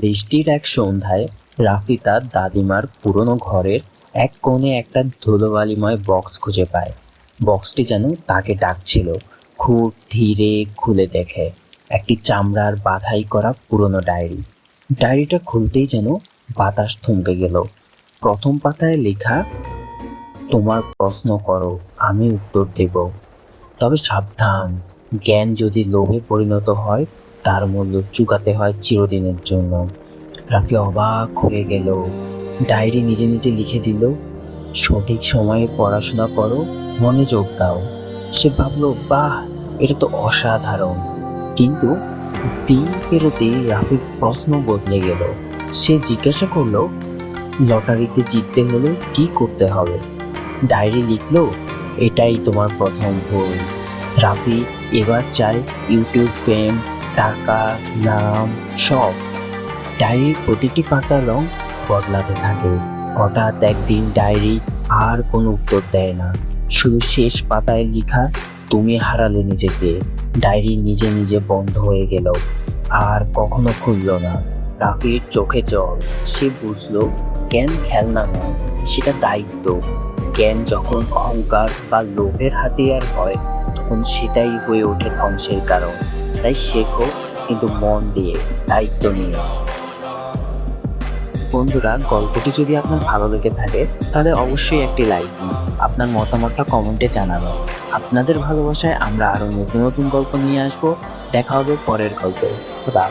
বৃষ্টির এক সন্ধ্যায় রাফি তার দাদিমার পুরনো ঘরের এক কোণে একটা ধুলোবালিময় বক্স খুঁজে পায়। বক্সটি যেন তাকে ডাকছিল, খুব ধীরে খুলে দেখে। একটি চামড়ার বাধাই করা পুরনো ডায়েরি। ডায়েরিটা খুলতেই যেন বাতাস থমকে গেল। প্রথম পাতায় লেখা, তোমার প্রশ্ন করো, আমি উত্তর দেব। তবে সাবধান, জ্ঞান যদি লোভে পরিণত হয় তার মূল্য চুকাতে হয় চিরদিনের জন্য। রাফি অবাক হয়ে গেল। ডায়েরি নিজে নিজে লিখে দিল, সঠিক সময়ে পড়াশোনা করো মনোযোগ দাও। সে ভাবলো, বাহ, এটা তো অসাধারণ। কিন্তু দিন পেরোতে রাফির প্রশ্ন বদলে গেল। সে জিজ্ঞাসা করল, লটারিতে জিততে হলে কি করতে হবে? ডায়েরি লিখলো, এটাই তোমার প্রথম ভুল। রাফি এবার চাই ইউটিউব ফেম টাকা, নাম, সব। ডায়েরির প্রতিটি পাতার রং বদলাতে থাকে। হঠাৎ একদিন ডায়েরি আর কোনো উত্তর দেয় না। শুধু শেষ পাতায় লেখা, তুমি হারালে নিজেকে। ডায়েরি নিজে নিজে বন্ধ হয়ে গেল। আর কখনো খুলল না। রাফির চোখে জল। সে বুঝলো, জ্ঞান খেলনা নয়, সেটা দায়িত্ব। জ্ঞান যখন অহংকার বা লোভের হাতিয়ার হয়, তখন সেটাই হয়ে ওঠে ধ্বংসের কারণ। তাই শেখো কিন্তু মন দিয়ে দায়িত্ব নিয়ে। বন্ধুরা, গল্পটি যদি আপনার ভালো লেগে থাকে, তাহলে অবশ্যই একটি লাইক দিন। আপনার মতামতটা কমেন্টে জানাব আপনাদের ভালোবাসায় আমরা আরও নতুন নতুন গল্প নিয়ে আসব। দেখা হবে পরের গল্পে। খোদা।